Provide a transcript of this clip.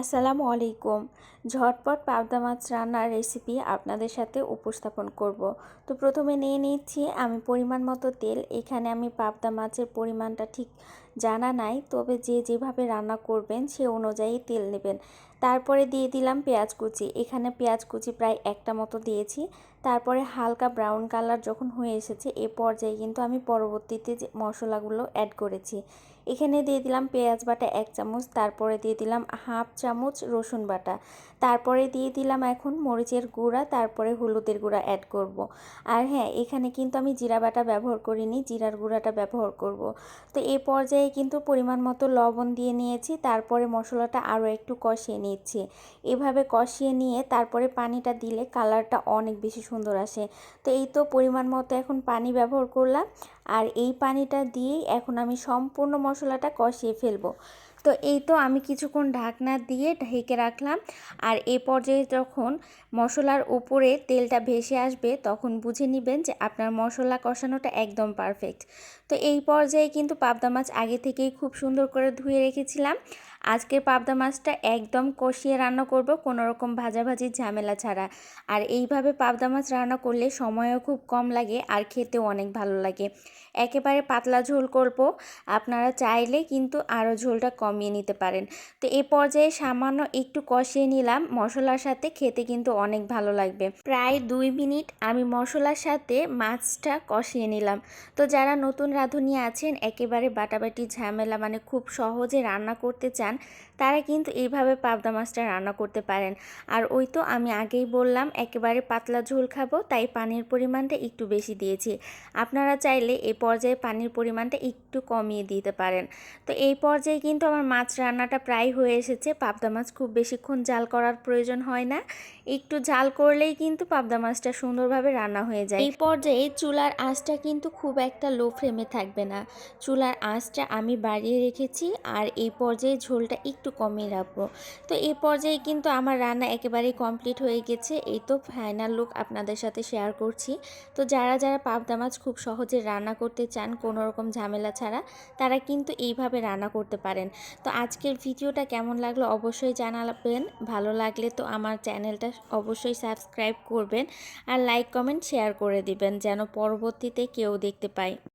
আসসালামু আলাইকুম। ঝটপট পাবদা মাছ রান্নার রেসিপি আপনাদের সাথে উপস্থাপন করব। তো প্রথমে নিয়ে নিচ্ছি আমি পরিমাণ মতো তেল। এখানে আমি পাবদা মাছের পরিমাণটা ঠিক জানা নাই, তবে যে যেভাবে রান্না করবেন সে অনুযায়ী তেল নেবেন। তারপরে দিয়ে দিলাম পেঁয়াজ কুচি। এখানে পেঁয়াজ কুচি প্রায় একটা মতো দিয়েছি। তারপরে হালকা ব্রাউন কালার যখন হয়ে এসেছে, এ পর্যায়ে কিন্তু আমি পরবর্তীতে যে মশলাগুলো অ্যাড করেছি এখানে দিয়ে দিলাম পেঁয়াজ বাটা এক চামচ, তারপরে দিয়ে দিলাম হাফ চামচ রসুন বাটা, তারপরে দিয়ে দিলাম এখন মরিচের গুঁড়া, তারপরে হলুদের গুঁড়া অ্যাড করব। আর হ্যাঁ এখানে কিন্তু আমি জিরা বাটা ব্যবহার করিনি, জিরার গুঁড়াটা ব্যবহার করব। তো এ পর্যায়ে কিন্তু পরিমাণ মতো লবণ দিয়ে নিয়েছি, তারপরে মশলাটা আরও একটু কষিয়ে নিচ্ছি এভাবে কষিয়ে নিয়ে তারপরে পানিটা দিলে কালারটা অনেক বেশি সুন্দর আসে। তো এই তো পরিমাণ মতো এখন পানি ব্যবহার করলাম। আর এই পানিটা দিয়েই এখন আমি সম্পূর্ণ মশলাটা কষিয়ে ফেলব। তো এই তো আমি কিছুক্ষণ ঢাকনা দিয়ে ঢেকে রাখলাম। আর এ পর্যায়ে যখন মশলার উপরে তেলটা ভেসে আসবে, তখন বুঝে নেবেন যে আপনার মশলা কষানোটা একদম পারফেক্ট তো এই পর্যায়ে কিন্তু পাবদা মাছ আগে থেকেই খুব সুন্দর করে ধুয়ে রেখেছিলাম। আজকের পাবদা মাছটা একদম কষিয়ে রান্না করব, কোনো রকম ভাজাভাজির ঝামেলা ছাড়া। আর এইভাবে পাবদা মাছ রান্না করলে সময়ও খুব কম লাগে আর খেতেও অনেক ভালো লাগে। একেবারে পাতলা ঝোল করব। আপনারা চাইলে কিন্তু আরও ঝোলটা কমিয়ে নিতে পারেন। তো এ পর্যায়ে সামান্য একটু কষিয়ে নিলাম। মশলার সাথে খেতে কিন্তু অনেক ভালো লাগবে। প্রায় দুই মিনিট আমি মশলার সাথে মাছটা কষিয়ে নিলাম। তো যারা নতুন রাঁধুনি আছেন, একেবারে বাটাবাটি ঝামেলা মানে খুব সহজে রান্না করতে চান, তারা কিন্তু এইভাবে পাবদা মাছটা রান্না করতে পারেন। আর ওই তো আমি আগেই বললাম, একেবারে পাতলা ঝোল খাব, তাই পানির পরিমাণটা একটু বেশি দিয়েছি। আপনারা চাইলে এই পর্যায়ে পানির পরিমাণটা একটু কমিয়ে দিতে পারেন। তো এই পর্যায়ে কিন্তু আমার মাছ রান্নাটা প্রায় হয়ে এসেছে। পাবদা মাছ খুব বেশিক্ষণ জাল করার প্রয়োজন হয় না। একটু ঝাল করলেই কিন্তু পাবদা মাছটা সুন্দরভাবে রান্না হয়ে যায়। এই পর্যায়ে চুলার আঁচটা কিন্তু খুব একটা লো ফ্লেমে থাকবে না। চুলার আঁচটা আমি বাড়িয়ে রেখেছি আর এই পর্যায়ে ঝোলটা একটু কমিয়ে রাখব। তো এই পর্যায়ে কিন্তু আমার রান্না একেবারেই কমপ্লিট হয়ে গেছে। এই তো ফাইনাল লুক আপনাদের সাথে শেয়ার করছি। তো যারা যারা পাবদা মাছ খুব সহজে রান্না করতে চান কোনো রকম ঝামেলা ছাড়া, তারা কিন্তু এইভাবে রান্না করতে পারেন। তো আজকের ভিডিওটা কেমন লাগল অবশ্যই জানাবেন। ভালো লাগলে তো আমার চ্যানেলটা অবশ্যই সাবস্ক্রাইব করবেন আর লাইক, কমেন্ট, শেয়ার করে দিবেন যেন পরবর্তীতে কেউ দেখতে পায়।